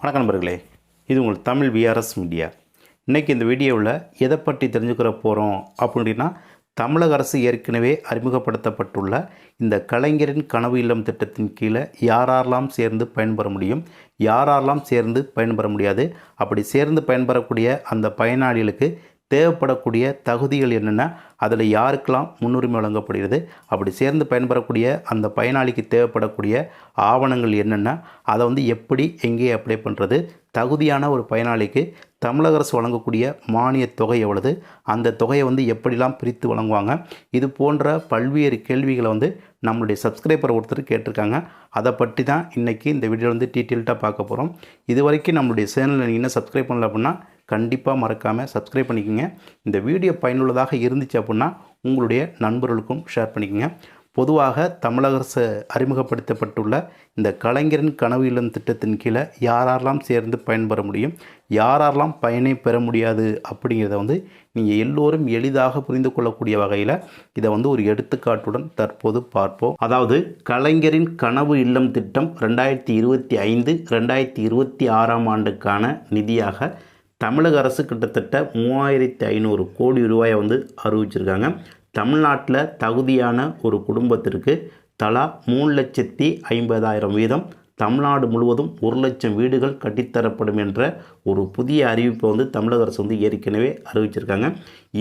வணக்கம் நண்பர்களே இது உங்கள் தமிழ் விஆர்எஸ் மீடியா இன்றைக்கி இந்த வீடியோவில் எதை பற்றி தெரிஞ்சுக்கிற போகிறோம் அப்படின்னா தமிழக அரசு ஏற்கனவே அறிமுகப்படுத்தப்பட்டுள்ள இந்த கலைஞரின் கனவு இல்லம் திட்டத்தின் கீழே யாரெல்லாம் சேர்ந்து பயன்பெற முடியும் யாரெல்லாம் சேர்ந்து பயன்பெற முடியாது அப்படி சேர்ந்து பயன்பெறக்கூடிய அந்த பயனாளிகளுக்கு தேவைப்படக்கூடிய தகுதிகள் என்னென்ன அதில் யாருக்கெல்லாம் முன்னுரிமை வழங்கப்படுகிறது அப்படி சேர்ந்து பயன்பெறக்கூடிய அந்த பயனாளிக்கு தேவைப்படக்கூடிய ஆவணங்கள் என்னென்ன அதை வந்து எப்படி எங்கே அப்ளை பண்ணுறது தகுதியான ஒரு பயனாளிக்கு தமிழக அரசு வழங்கக்கூடிய மானிய தொகை எவ்வளவு அந்த தொகையை வந்து எப்படிலாம் பிரித்து வழங்குவாங்க இது போன்ற பல்வேறு கேள்விகளை வந்து நம்மளுடைய சப்ஸ்கிரைபர் ஒருத்தர் கேட்டிருக்காங்க. அதை பற்றி தான் இன்றைக்கி இந்த வீடியோ வந்து டீட்டெயில்ட்டாக பார்க்க போகிறோம் இது வரைக்கும் நம்மளுடைய சேனலில் நீங்கள் என்ன சப்ஸ்கிரைப் பண்ணல அப்படின்னா கண்டிப்பாக மறக்காமல் சப்ஸ்கிரைப் பண்ணிக்கோங்க. இந்த வீடியோ பயனுள்ளதாக இருந்துச்சு அப்படின்னா உங்களுடைய நண்பர்களுக்கும் ஷேர் பண்ணிக்கோங்க. பொதுவாக தமிழக அரசு அறிமுகப்படுத்தப்பட்டுள்ள இந்த கலைஞரின் கனவு இல்லம் திட்டத்தின் கீழே யாரெல்லாம் சேர்ந்து பயன்பெற முடியும் யாரெல்லாம் பயனை பெற முடியாது அப்படிங்கிறத வந்து நீங்கள் எல்லோரும் எளிதாக புரிந்து கொள்ளக்கூடிய வகையில் இதை வந்து ஒரு எடுத்துக்காட்டுடன் தற்போது பார்ப்போம். அதாவது கலைஞரின் கனவு இல்லம் திட்டம் ரெண்டாயிரத்தி இருபத்தி ஐந்து ரெண்டாயிரத்தி இருபத்தி ஆறாம் ஆண்டுக்கான நிதியாக தமிழக அரசு கிட்டத்தட்ட மூவாயிரத்தி ஐநூறு கோடி ரூபாயை வந்து அறிவிச்சிருக்காங்க. தமிழ்நாட்டில் தகுதியான ஒரு குடும்பத்திற்கு தலா மூணு லட்சத்தி ஐம்பதாயிரம் வீதம் தமிழ்நாடு முழுவதும் ஒரு லட்சம் வீடுகள் கட்டித்தரப்படும் என்ற ஒரு புதிய அறிவிப்பை வந்து தமிழக அரசு வந்து ஏற்கனவே அறிவிச்சிருக்காங்க.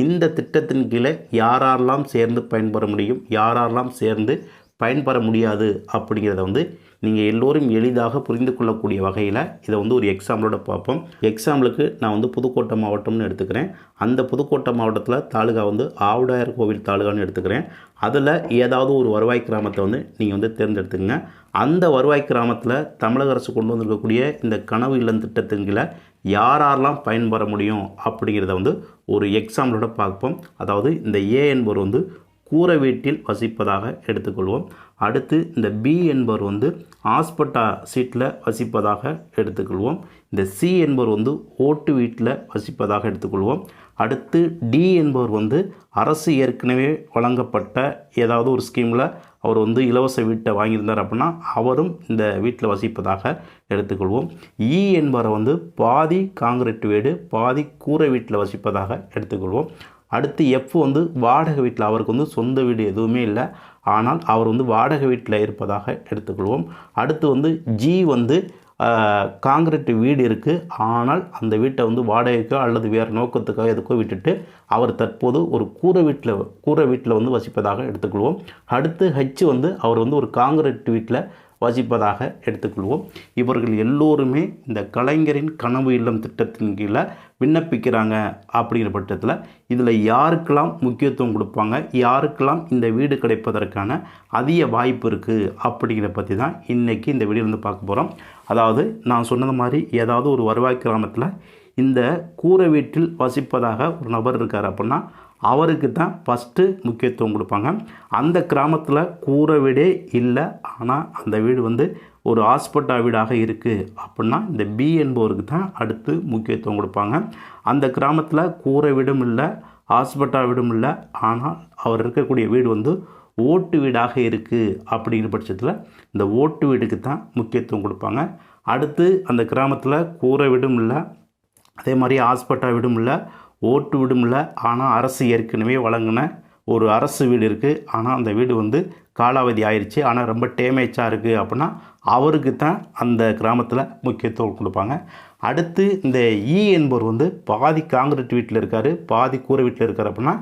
இந்த திட்டத்தின் கீழே யாரெல்லாம் சேர்ந்து பயன்பெற முடியும் யாரெல்லாம் சேர்ந்து பயன்பெற முடியாது அப்படிங்கிறத வந்து நீங்கள் எல்லோரும் எளிதாக புரிந்து கொள்ளக்கூடிய வகையில் இதை வந்து ஒரு எக்ஸாம்பிளோட பார்ப்போம். எக்ஸாம்பிளுக்கு நான் வந்து புதுக்கோட்டை மாவட்டம்னு எடுத்துக்கிறேன். அந்த புதுக்கோட்டை மாவட்டத்தில் தாலுகா வந்து ஆவுடாயர் கோவில் தாலுகான்னு எடுத்துக்கிறேன். அதில் ஏதாவது ஒரு வருவாய் கிராமத்தை வந்து நீங்கள் வந்து தேர்ந்தெடுத்துங்க அந்த வருவாய் கிராமத்தில் தமிழக அரசு கொண்டு வந்திருக்கக்கூடிய இந்த கனவு இல்லம் திட்டத்தின் கீழே யாரெல்லாம் பயன்பெற முடியும் அப்படிங்கிறத வந்து ஒரு எக்ஸாம்பிளோட பார்ப்போம். அதாவது இந்த ஏ என்பவர் வந்து கூரை வீட்டில் வசிப்பதாக எடுத்துக்கொள்வோம். அடுத்து இந்த பி என்பவர் வந்து ஆஸ்பட்டா சீட்டில் வசிப்பதாக எடுத்துக்கொள்வோம். இந்த சி என்பவர் வந்து ஓட்டு வீட்டில் வசிப்பதாக எடுத்துக்கொள்வோம். அடுத்து டி என்பவர் வந்து அரசு ஏற்கனவே வழங்கப்பட்ட ஏதாவது ஒரு ஸ்கீமில் அவர் வந்து இலவச வீட்டை வாங்கியிருந்தார் அப்படின்னா அவரும் இந்த வீட்டில் வசிப்பதாக எடுத்துக்கொள்வோம். இ என்பவரை வந்து பாதி காங்கிரீட் வீடு பாதி கூரை வீட்டில் வசிப்பதாக எடுத்துக்கொள்வோம். அடுத்து எஃப் வந்து வாடகை வீட்டில் அவருக்கு வந்து சொந்த வீடு எதுவுமே இல்லை. ஆனால் அவர் வந்து வாடகை வீட்டில் இருப்பதாக எடுத்துக்கொள்வோம். அடுத்து வந்து ஜி வந்து காங்கிரீட் வீடு இருக்குது ஆனால் அந்த வீட்டை வந்து வாடகைக்கோ அல்லது வேறு நோக்கத்துக்கோ எதுக்கோ விட்டுட்டு அவர் தற்போது ஒரு கூரை வீட்டில் கூரை வீட்டில் வந்து வசிப்பதாக எடுத்துக்கொள்வோம். அடுத்து ஹச் வந்து அவர் வந்து ஒரு காங்கிரீட் வீட்டில் வசிப்பதாக எடுத்துக்கொள்வோம். இவர்கள் எல்லோருமே இந்த கலைஞரின் கனவு இல்லம் திட்டத்தின் கீழே விண்ணப்பிக்கிறாங்க அப்படிங்கிற பட்சத்தில் இதில் யாருக்கெல்லாம் முக்கியத்துவம் கொடுப்பாங்க யாருக்கெல்லாம் இந்த வீடு கிடைப்பதற்கான அதிக வாய்ப்பு இருக்குது அப்படிங்கிறத பற்றி தான் இன்றைக்கி இந்த வீடியோலேருந்து பார்க்க போகிறோம் அதாவது நான் சொன்னது மாதிரி ஏதாவது ஒரு வருவாய் கிராமத்தில் இந்த கூரை வீட்டில் வசிப்பதாக ஒரு நபர் இருக்கார் அப்படின்னா அவருக்கு தான் ஃபஸ்ட்டு முக்கியத்துவம் கொடுப்பாங்க. அந்த கிராமத்தில் கூரை வீடே இல்லை. ஆனால் அந்த வீடு வந்து ஒரு ஹாஸ்பிட்டா வீடாக இருக்குது அப்படின்னா இந்த பி என்பவருக்கு தான் அடுத்து முக்கியத்துவம் கொடுப்பாங்க. அந்த கிராமத்தில் கூரை வீடும் இல்லை ஹாஸ்பிட்டா வீடும் இல்லை. ஆனால் அவர் இருக்கக்கூடிய வீடு வந்து ஓட்டு வீடாக இருக்குது அப்படிங்கிற பட்சத்தில் இந்த ஓட்டு வீடுக்கு தான் முக்கியத்துவம் கொடுப்பாங்க. அடுத்து அந்த கிராமத்தில் கூரை வீடும் இல்லை அதே மாதிரி ஹாஸ்பிட்டா வீடும் இல்லை ஓட்டு விடும்ல. இல்லை ஆனால் அரசு ஏற்கனவே வழங்கின ஒரு அரசு வீடு இருக்குது ஆனால் அந்த வீடு வந்து காலாவதி ஆயிடுச்சு ஆனால் ரொம்ப டேமேஜாக இருக்குது அப்படின்னா அவருக்கு தான் அந்த கிராமத்தில் முக்கியத்துவம் கொடுப்பாங்க. அடுத்து இந்த இ என்பவர் வந்து பாதி காங்கிரீட் வீட்டில் இருக்கார் பாதி கூரை வீட்டில் இருக்கார் அப்படின்னா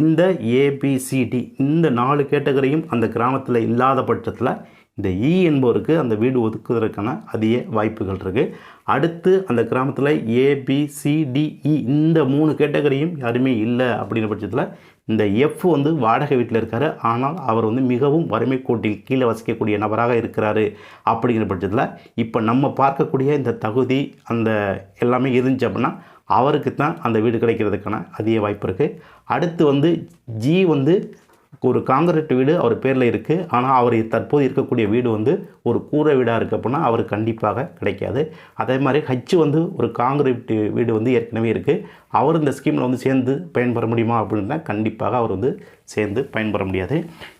இந்த ஏபிசிடி இந்த நாலு கேட்டகரியும் அந்த கிராமத்தில் இல்லாத பட்சத்தில் இந்த இ என்பவருக்கு அந்த வீடு ஒதுக்குவதற்கான அதிக வாய்ப்புகள் இருக்குது அடுத்து அந்த கிராமத்தில் ஏபிசிடிஇ e இந்த மூணு கேட்டகரியும் யாருமே இல்லை அப்படிங்கிற பட்சத்தில் இந்த எஃப் வந்து வாடகை வீட்டில் இருக்கார். ஆனால் அவர் வந்து மிகவும் வறுமை கோட்டில் கீழே வசிக்கக்கூடிய நபராக இருக்கிறாரு அப்படிங்கிற பட்சத்தில் இப்போ நம்ம பார்க்கக்கூடிய இந்த தகுதி அந்த எல்லாமே இருந்துச்சு அப்படின்னா அவருக்கு தான் அந்த வீடு கிடைக்கிறதுக்கான அதிக வாய்ப்பு இருக்குது அடுத்து வந்து ஜி வந்து ஒரு காங்கிரீட் வீடு அவர் பேரில் இருக்குது ஆனால் அவர் தற்போது இருக்கக்கூடிய வீடு வந்து ஒரு கூரை வீடாக இருக்குது அப்படின்னா அவர் கண்டிப்பாக கிடைக்காது. அதே மாதிரி ஹச் வந்து ஒரு காங்கிரீட் வீடு வந்து ஏற்கனவே இருக்குது அவர் இந்த ஸ்கீமில் வந்து சேர்ந்து பயன்பெற முடியுமா அப்படின்னா கண்டிப்பாக அவர் வந்து சேர்ந்து பயன்பெற முடியாது.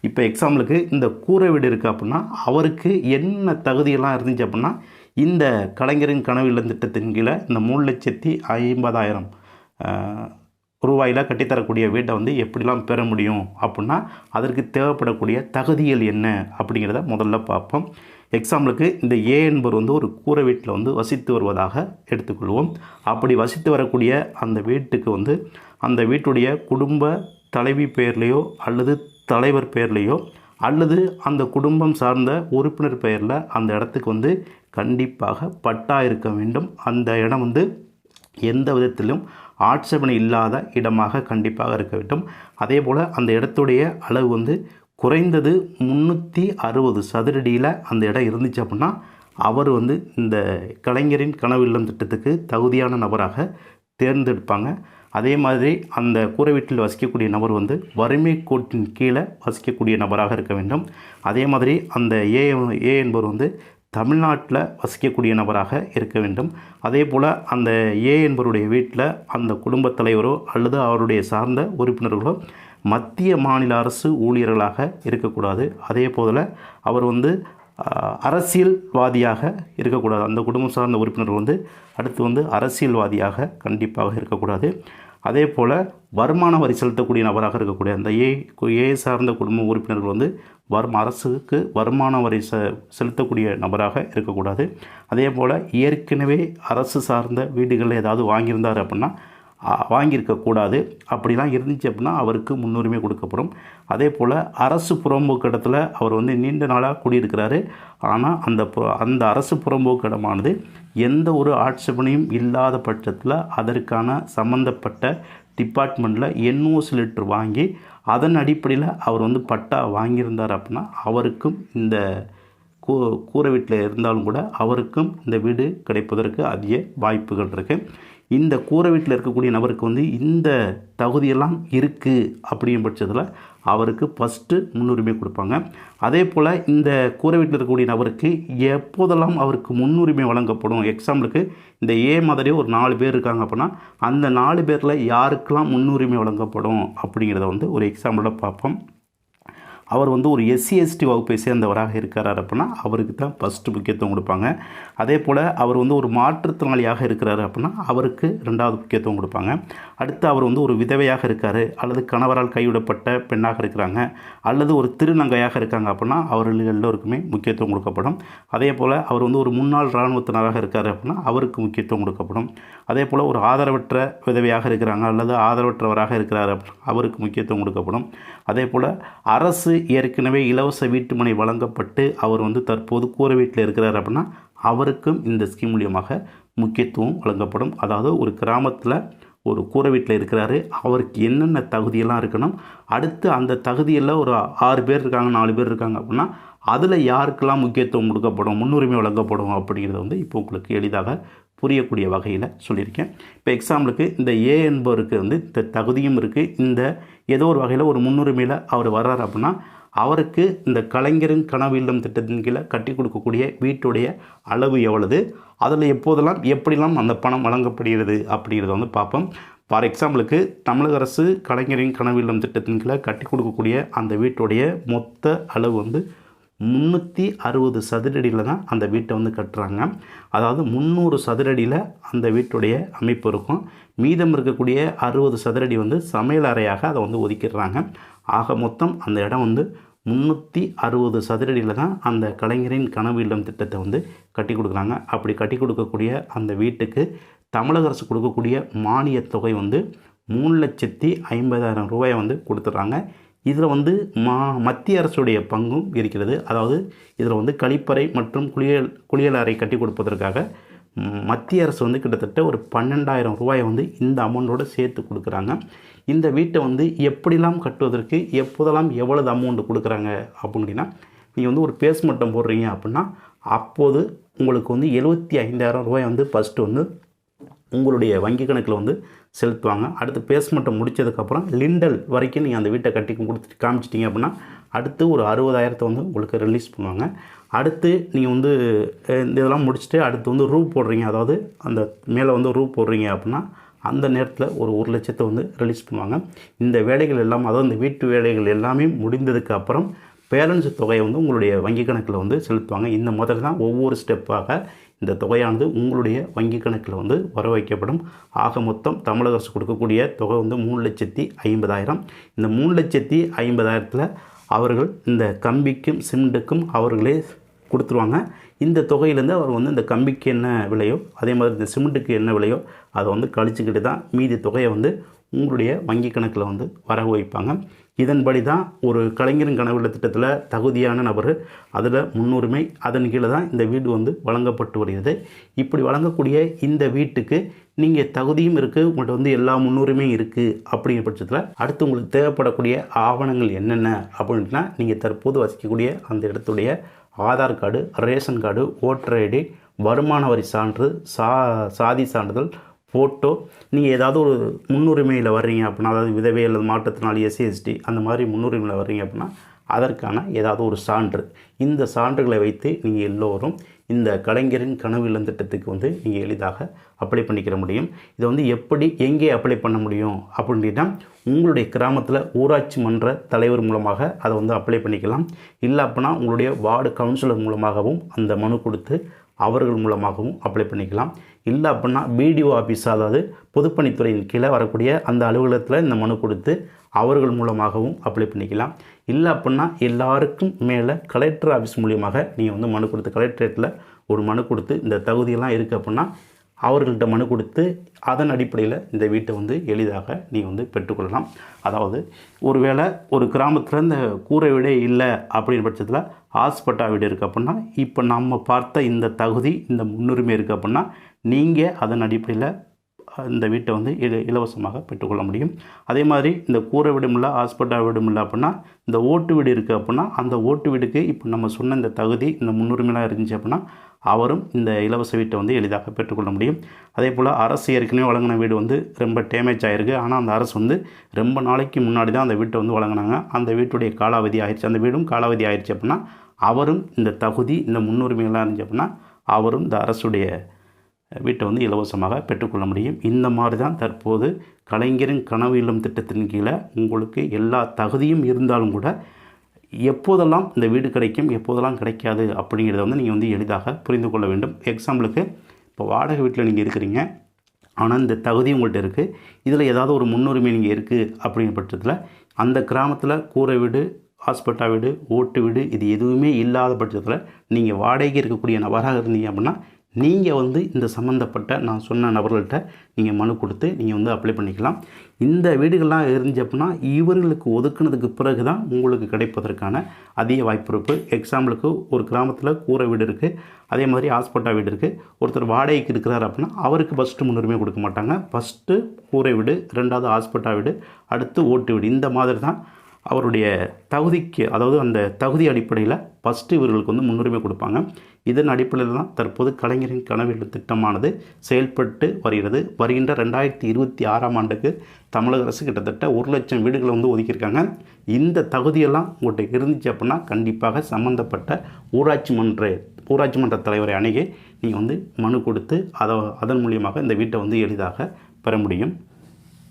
இப்போ எக்ஸாம்பிளுக்கு இந்த கூரை வீடு இருக்குது அப்படின்னா அவருக்கு என்ன தகுதியெல்லாம் இருந்துச்சு அப்படின்னா இந்த கலைஞரின் கனவு இல்லம் திட்டத்தின் கீழே இந்த மூணு லட்சத்தி ஐம்பதாயிரம் ரூபாயில் கட்டித்தரக்கூடிய வீட்டை வந்து எப்படிலாம் பெற முடியும் அப்படின்னா அதற்கு தேவைப்படக்கூடிய தகுதிகள் என்ன அப்படிங்கிறத முதல்ல பார்ப்போம். எக்ஸாம்பிளுக்கு இந்த ஏ என்பவர் வந்து ஒரு கூரை வீட்டில் வந்து வசித்து வருவதாக எடுத்துக்கொள்வோம். அப்படி வசித்து வரக்கூடிய அந்த வீட்டுக்கு வந்து அந்த வீட்டுடைய குடும்ப தலைவி பெயர்லேயோ அல்லது தலைவர் பெயர்லேயோ அல்லது அந்த குடும்பம் சார்ந்த உறுப்பினர் பெயரில் அந்த இடத்துக்கு வந்து கண்டிப்பாக பட்டா இருக்க வேண்டும். அந்த இடம் வந்து எந்த விதத்திலும் ஆட்சேபனை இல்லாத இடமாக கண்டிப்பாக இருக்க வேண்டும். அதே போல் அந்த இடத்துடைய அளவு வந்து குறைந்தது முந்நூற்றி அறுபது சதுரடியில் அந்த இடம் இருந்துச்சு அப்படின்னா அவர் வந்து இந்த கலைஞரின் கனவு இல்லம் திட்டத்துக்கு தகுதியான நபராக தேர்ந்தெடுப்பாங்க. அதே மாதிரி அந்த கூரை வீட்டில் வசிக்கக்கூடிய நபர் வந்து வறுமை கோட்டின் கீழே வசிக்கக்கூடிய நபராக இருக்க வேண்டும். அதே மாதிரி அந்த ஏ ஏ என்பவர் வந்து தமிழ்நாட்டில் வசிக்கக்கூடிய நபராக இருக்க வேண்டும். அதே போல் அந்த ஏ என்பவருடைய வீட்டில் அந்த குடும்பத் தலைவரோ அல்லது அவருடைய சார்ந்த உறுப்பினர்களோ மத்திய மாநில அரசு ஊழியர்களாக இருக்கக்கூடாது. அதே போல் அவர் வந்து அரசியல்வாதியாக இருக்கக்கூடாது. அந்த குடும்பம் சார்ந்த உறுப்பினர் வந்து அடுத்து வந்து அரசியல்வாதியாக கண்டிப்பாக இருக்கக்கூடாது. அதே போல் வருமான வரி செலுத்தக்கூடிய நபராக இருக்கக்கூடிய அந்த ஏ ஏ சார்ந்த குடும்ப உறுப்பினர்கள் வந்து வரும் அரசுக்கு வருமான வரி செ செலுத்தக்கூடிய நபராக இருக்கக்கூடாது. அதே போல் ஏற்கனவே அரசு சார்ந்த வீடுகளில் ஏதாவது வாங்கியிருந்தார் அப்படின்னா வாங்கியிருக்கக்கூடாது அப்படிலாம் இருந்துச்சு அப்படின்னா அவருக்கு முன்னுரிமை கொடுக்கப்படும். அதே போல் அரசு புறம்போக்கு இடத்துல அவர் வந்து நீண்ட நாளாக குடியிருக்கிறாரு. ஆனால் அந்த அந்த அரசு புறம்போக்கு இடமானது எந்த ஒரு ஆட்சேபனையும் இல்லாத பட்சத்தில் அதற்கான சம்மந்தப்பட்ட டிபார்ட்மெண்ட்டில் என்ஓசி லிட்டர் வாங்கி அதன் அடிப்படையில் அவர் வந்து பட்டா வாங்கியிருந்தார் அப்படின்னா அவருக்கும் இந்த கூ கூரை வீட்டில் இருந்தாலும் கூட அவருக்கும் இந்த வீடு கிடைப்பதற்கு அதிக வாய்ப்புகள் இருக்குது இந்த கூரை வீட்டில் இருக்கக்கூடிய நபருக்கு வந்து இந்த தகுதியெல்லாம் இருக்குது அப்படிங்கிற பட்சத்தில் அவருக்கு ஃபஸ்ட்டு முன்னுரிமை கொடுப்பாங்க. அதே போல் இந்த கூரை வீட்டில் இருக்கக்கூடிய நபருக்கு எப்போதெல்லாம் அவருக்கு முன்னுரிமை வழங்கப்படும்? எக்ஸாம்பிளுக்கு இந்த ஏ மாதிரியே ஒரு நாலு பேர் இருக்காங்க அப்படின்னா அந்த நாலு பேரில் யாருக்கெல்லாம் முன்னுரிமை வழங்கப்படும் அப்படிங்கிறத வந்து ஒரு எக்ஸாம்பிளோட பார்ப்போம். அவர் வந்து ஒரு எஸ்சி எஸ்டி வகுப்பை சேர்ந்தவராக இருக்கிறார் அப்படின்னா அவருக்கு தான் ஃபஸ்ட்டு முக்கியத்துவம் கொடுப்பாங்க. அதே போல் அவர் வந்து ஒரு மாற்றுத்திறனாளியாக இருக்கிறார் அப்படின்னா அவருக்கு ரெண்டாவது முக்கியத்துவம் கொடுப்பாங்க. அடுத்து அவர் வந்து ஒரு விதவையாக இருக்கார் அல்லது கணவரால் கைவிடப்பட்ட பெண்ணாக இருக்கிறாங்க அல்லது ஒரு திருநங்கையாக இருக்காங்க அப்படின்னா அவர்கள் எல்லோருக்குமே முக்கியத்துவம் கொடுக்கப்படும். அதே போல் அவர் வந்து ஒரு முன்னாள் இராணுவத்தினராக இருக்கார் அப்படின்னா அவருக்கு முக்கியத்துவம் கொடுக்கப்படும். அதே போல் ஒரு ஆதரவற்ற விதவையாக இருக்கிறாங்க அல்லது ஆதரவற்றவராக இருக்கிறார் அப்படின்னா அவருக்கு முக்கியத்துவம் கொடுக்கப்படும். அதே போல் அரசு ஏற்கனவே இலவச வீட்டுமனை வழங்கப்பட்டு அவர் வந்து தற்போது கூரை வீட்டில் இருக்கிறார் அப்படின்னா அவருக்கும் இந்த ஸ்கீம் மூலியமாக முக்கியத்துவம் வழங்கப்படும். அதாவது ஒரு கிராமத்தில் ஒரு கூரை வீட்டில் இருக்கிறாரு. அவருக்கு என்னென்ன தகுதியெல்லாம் இருக்கணும்? அடுத்து அந்த தகுதியில் ஒரு ஆறு பேர் இருக்காங்க நாலு பேர் இருக்காங்க அப்படின்னா அதில் யாருக்கெல்லாம் முக்கியத்துவம் கொடுக்கப்படும் முன்னுரிமை வழங்கப்படும் அப்படிங்கிறத வந்து இப்போ உங்களுக்கு எளிதாக புரியக்கூடிய வகையில் சொல்லியிருக்கேன். இப்போ எக்ஸாம்பிளுக்கு இந்த ஏ என்பவருக்கு வந்து இந்த தகுதியும் இருக்குது இந்த ஏதோ ஒரு வகையில் ஒரு முன்னுரிமையில் அவர் வர்றார் அப்படின்னா அவருக்கு இந்த கலைஞரின் கனவு இல்லம் திட்டத்தின் கீழே கட்டி கொடுக்கக்கூடிய வீட்டுடைய அளவு எவ்வளவு அதில் எப்போதெல்லாம் எப்படிலாம் அந்த பணம் வழங்கப்படுகிறது அப்படிங்கிறத வந்து பார்ப்போம். ஃபார் எக்ஸாம்பிளுக்கு தமிழக அரசு கலைஞரின் கனவு இல்லம் திட்டத்தின் கீழே கட்டி கொடுக்கக்கூடிய அந்த வீட்டுடைய மொத்த அளவு வந்து முந்நூற்றி அறுபது சதுரடியில் தான் அந்த வீட்டை வந்து கட்டுறாங்க. அதாவது முந்நூறு சதுரடியில் அந்த வீட்டுடைய அமைப்பு இருக்கும். மீதம் இருக்கக்கூடிய அறுபது சதுரடி வந்து சமையல் அறையாக அதை வந்து ஒதுக்கிடுறாங்க. ஆக மொத்தம் அந்த இடம் வந்து முந்நூற்றி அறுபது சதுரடியில் தான் அந்த கலைஞரின் கனவு இல்லம் திட்டத்தை வந்து கட்டி கொடுக்குறாங்க. அப்படி கட்டி கொடுக்கக்கூடிய அந்த வீட்டுக்கு தமிழக அரசு கொடுக்கக்கூடிய மானியத் தொகை வந்து மூணு லட்சத்தி ஐம்பதாயிரம் ரூபாயை வந்து கொடுத்துட்றாங்க. இதில் வந்து மா மத்திய அரசுடைய பங்கும் இருக்கிறது. அதாவது இதில் வந்து கழிப்பறை மற்றும் குளியல் குளியல் அறை கட்டி கொடுப்பதற்காக மத்திய அரசு வந்து கிட்டத்தட்ட ஒரு பன்னெண்டாயிரம் ரூபாயை வந்து இந்த அமௌண்ட்டோட சேர்த்து கொடுக்குறாங்க. இந்த வீட்டை வந்து எப்படிலாம் கட்டுவதற்கு எப்போதெல்லாம் எவ்வளவு அமௌண்ட்டு கொடுக்குறாங்க அப்படின்னா நீங்கள் வந்து ஒரு பேஸ் மட்டம் போடுறீங்க அப்படின்னா அப்போது உங்களுக்கு வந்து எழுபத்தி ஐந்தாயிரம் ரூபாய் வந்து ஃபஸ்ட்டு வந்து உங்களுடைய வங்கி கணக்கில் வந்து செலுத்துவாங்க. அடுத்து பேஸ்மெண்ட்டை முடித்ததுக்கப்புறம் லிண்டல் வரைக்கும் நீங்கள் அந்த வீட்டை கட்டி கொடுத்துட்டு காமிச்சிட்டிங்க அப்படின்னா அடுத்து ஒரு அறுபதாயிரத்தை வந்து உங்களுக்கு ரிலீஸ் பண்ணுவாங்க. அடுத்து நீங்கள் வந்து இந்த இதெல்லாம் முடிச்சுட்டு அடுத்து வந்து ரூ போடுறீங்க. அதாவது அந்த மேலே வந்து ரூ போடுறீங்க அப்படின்னா அந்த நேரத்தில் ஒரு ஒரு லட்சத்தை வந்து ரிலீஸ் பண்ணுவாங்க. இந்த வேலைகள் எல்லாம் அதாவது இந்த வீட்டு வேலைகள் எல்லாமே முடிந்ததுக்கு அப்புறம் பேலன்ஸ் தொகையை வந்து உங்களுடைய வங்கி கணக்கில் வந்து செலுத்துவாங்க. இந்த மாதிரி தான் ஒவ்வொரு ஸ்டெப்பாக இந்த தொகையானது உங்களுடைய வங்கி கணக்கில் வந்து வர வைக்கப்படும் ஆக மொத்தம் தமிழக அரசு கொடுக்கக்கூடிய தொகை வந்து மூணு லட்சத்தி ஐம்பதாயிரம். இந்த மூணு லட்சத்தி ஐம்பதாயிரத்தில் அவர்கள் இந்த கம்பிக்கும் சிமெண்ட்டுக்கும் அவர்களே கொடுத்துருவாங்க. இந்த தொகையிலேருந்து அவர் வந்து இந்த கம்பிக்கு என்ன விலையோ அதே மாதிரி இந்த சிமெண்ட்டுக்கு என்ன விலையோ அதை வந்து கழிச்சுக்கிட்டு தான் மீதி தொகையை வந்து உங்களுடைய வங்கி கணக்கில் வந்து வரவு வைப்பாங்க இதன்படி தான் ஒரு கலைஞரின் கனவுள்ள திட்டத்தில் தகுதியான நபர் அதில் முன்னுரிமை அதன் கீழே தான் இந்த வீடு வந்து வழங்கப்பட்டு வருகிறது. இப்படி வழங்கக்கூடிய இந்த வீட்டுக்கு நீங்கள் தகுதியும் இருக்குது உங்கள்கிட்ட வந்து எல்லா முன்னுரிமையும் இருக்குது அப்படிங்கிற பட்சத்தில் அடுத்து உங்களுக்கு தேவைப்படக்கூடிய ஆவணங்கள் என்னென்ன அப்படின்னா நீங்கள் தற்போது வசிக்கக்கூடிய அந்த இடத்துடைய Aadhaar card ration card voter ID வருமான வரி சான்று சா சாதி சான்றிதழ் ஃபோட்டோ நீங்கள் ஏதாவது ஒரு முன்னுரிமையில் வர்றீங்க அப்படின்னா அதாவது விதவை அல்லது மாற்றுத்திறனாளி எஸ்சி எஸ்டி அந்த மாதிரி முன்னுரிமையில் வர்றீங்க அப்படின்னா அதற்கான ஏதாவது ஒரு சான்று. இந்த சான்றுகளை வைத்து நீங்கள் எல்லோரும் இந்த கலைஞரின் கனவு இல்லம் திட்டத்துக்கு வந்து நீங்கள் எளிதாக அப்ளை பண்ணிக்கிற முடியும். இதை வந்து எப்படி எங்கே அப்ளை பண்ண முடியும் அப்படின்னா உங்களுடைய கிராமத்தில் ஊராட்சி மன்ற தலைவர் மூலமாக அதை வந்து அப்ளை பண்ணிக்கலாம். இல்லை அப்படின்னா உங்களுடைய வார்டு கவுன்சிலர் மூலமாகவும் அந்த மனு கொடுத்து அவர்கள் மூலமாகவும் அப்ளை பண்ணிக்கலாம். இல்லை அப்படின்னா பிடிஓ ஆஃபீஸ் அதாவது பொதுப்பணித்துறையின் கீழே வரக்கூடிய அந்த அலுவலகத்தில் இந்த மனு கொடுத்து அவர்கள் மூலமாகவும் அப்ளை பண்ணிக்கலாம். இல்லை அப்படின்னா எல்லாருக்கும் மேலே கலெக்டர் ஆஃபீஸ் மூலியமாக நீங்கள் வந்து மனு கொடுத்து கலெக்டரேட்டில் ஒரு மனு கொடுத்து இந்த தகுதியெல்லாம் இருக்குது அப்படின்னா அவர்கள்ட்ட மனு கொடுத்து அதன் அடிப்படையில் இந்த வீட்டை வந்து எளிதாக நீங்கள் வந்து பெற்றுக்கொள்ளலாம் அதாவது ஒருவேளை ஒரு கிராமத்தில் இந்த கூரை வீடே இல்லை அப்படின்ற பட்சத்தில் ஹாஸ்பட்டா வீடு இருக்குது அப்படின்னா இப்போ நம்ம பார்த்த இந்த தகுதி இந்த முன்னுரிமை இருக்குது அப்படின்னா நீங்கள் அதன் அடிப்படையில் இந்த வீட்டை வந்து இல இலவசமாக பெற்றுக்கொள்ள முடியும். அதே மாதிரி இந்த கூரை வீடும் இல்லை ஹாஸ்பிட்டல் வீடும் இல்லை அப்படின்னா இந்த ஓட்டு வீடு இருக்குது அப்படின்னா அந்த ஓட்டு வீடுக்கு இப்போ நம்ம சொன்ன இந்த தகுதி இந்த முன்னுரிமைலாம் இருந்துச்சு அப்படின்னா அவரும் இந்த இலவச வீட்டை வந்து எளிதாக பெற்றுக்கொள்ள முடியும். அதே போல் அரசு ஏற்கனவே வழங்கின வீடு வந்து ரொம்ப டேமேஜ் ஆகிருக்கு ஆனால் அந்த அரசு வந்து ரொம்ப நாளைக்கு முன்னாடி தான் அந்த வீட்டை வந்து வழங்கினாங்க. அந்த வீட்டுடைய காலாவதி ஆயிடுச்சு அந்த வீடும் காலாவதி ஆயிடுச்சு அப்படின்னா அவரும் இந்த தகுதி இந்த முன்னுரிமைகள்லாம் இருந்துச்சு அப்படின்னா அவரும் இந்த அரசுடைய வீட்டை வந்து இலவசமாக பெற்றுக்கொள்ள முடியும். இந்த மாதிரி தான் தற்போது கலைஞரின் கனவு இல்லம் திட்டத்தின் கீழே உங்களுக்கு எல்லா தகுதியும் இருந்தாலும் கூட எப்போதெல்லாம் இந்த வீடு கிடைக்கும் எப்போதெல்லாம் கிடைக்காது அப்படிங்கிறத வந்து நீங்கள் வந்து எளிதாக புரிந்து கொள்ள வேண்டும். எக்ஸாம்பிளுக்கு இப்போ வாடகை வீட்டில் நீங்கள் இருக்கிறீங்க. ஆனால் இந்த தகுதி உங்கள்கிட்ட இருக்குது இதில் ஏதாவது ஒரு முன்னுரிமை நீங்கள் இருக்குது அப்படிங்கிற பட்சத்தில் அந்த கிராமத்தில் கூரை வீடு ஹாஸ்பிட்டா வீடு ஓட்டு வீடு இது எதுவுமே இல்லாத பட்சத்தில் நீங்கள் வாடகைக்கு இருக்கக்கூடிய நபராக இருந்தீங்க அப்படின்னா நீங்கள் வந்து இந்த சம்மந்தப்பட்ட நான் சொன்ன நபர்கள்ட்ட நீங்கள் மனு கொடுத்து நீங்கள் வந்து அப்ளை பண்ணிக்கலாம். இந்த வீடுகள்லாம் இருந்துச்சு அப்படின்னா இவர்களுக்கு ஒதுக்குனதுக்கு பிறகு தான் உங்களுக்கு கிடைப்பதற்கான அதிக வாய்ப்பு இருக்குது எக்ஸாம்பிளுக்கு ஒரு கிராமத்தில் கூரை வீடு இருக்குது அதே மாதிரி ஹாஸ்பிட்டா வீடு இருக்குது ஒருத்தர் வாடகைக்கு இருக்கிறார் அப்படின்னா அவருக்கு ஃபஸ்ட்டு முன்னுரிமை கொடுக்க மாட்டாங்க. ஃபஸ்ட்டு கூரை வீடு ரெண்டாவது ஹாஸ்பிட்டா வீடு அடுத்து ஓட்டு வீடு. இந்த மாதிரி தான் அவருடைய தகுதிக்கு அதாவது அந்த தகுதி அடிப்படையில் ஃபஸ்ட்டு இவர்களுக்கு வந்து முன்னுரிமை கொடுப்பாங்க. இதன் அடிப்படையில் தான் தற்போது கலைஞரின் கனவீடு திட்டமானது செயல்பட்டு வருகிறது. வருகின்ற ரெண்டாயிரத்தி இருபத்தி ஆறாம் ஆண்டுக்கு தமிழக அரசு கிட்டத்தட்ட ஒரு லட்சம் வீடுகளை வந்து ஒதுக்கியிருக்காங்க. இந்த தகுதியெல்லாம் உங்கள்கிட்ட இருந்துச்சு அப்படின்னா கண்டிப்பாக சம்மந்தப்பட்ட ஊராட்சி மன்ற ஊராட்சி மன்ற தலைவரை அணுகி நீங்கள் வந்து மனு கொடுத்து அதை அதன் மூலியமாக இந்த வீட்டை வந்து எளிதாக பெற முடியும்.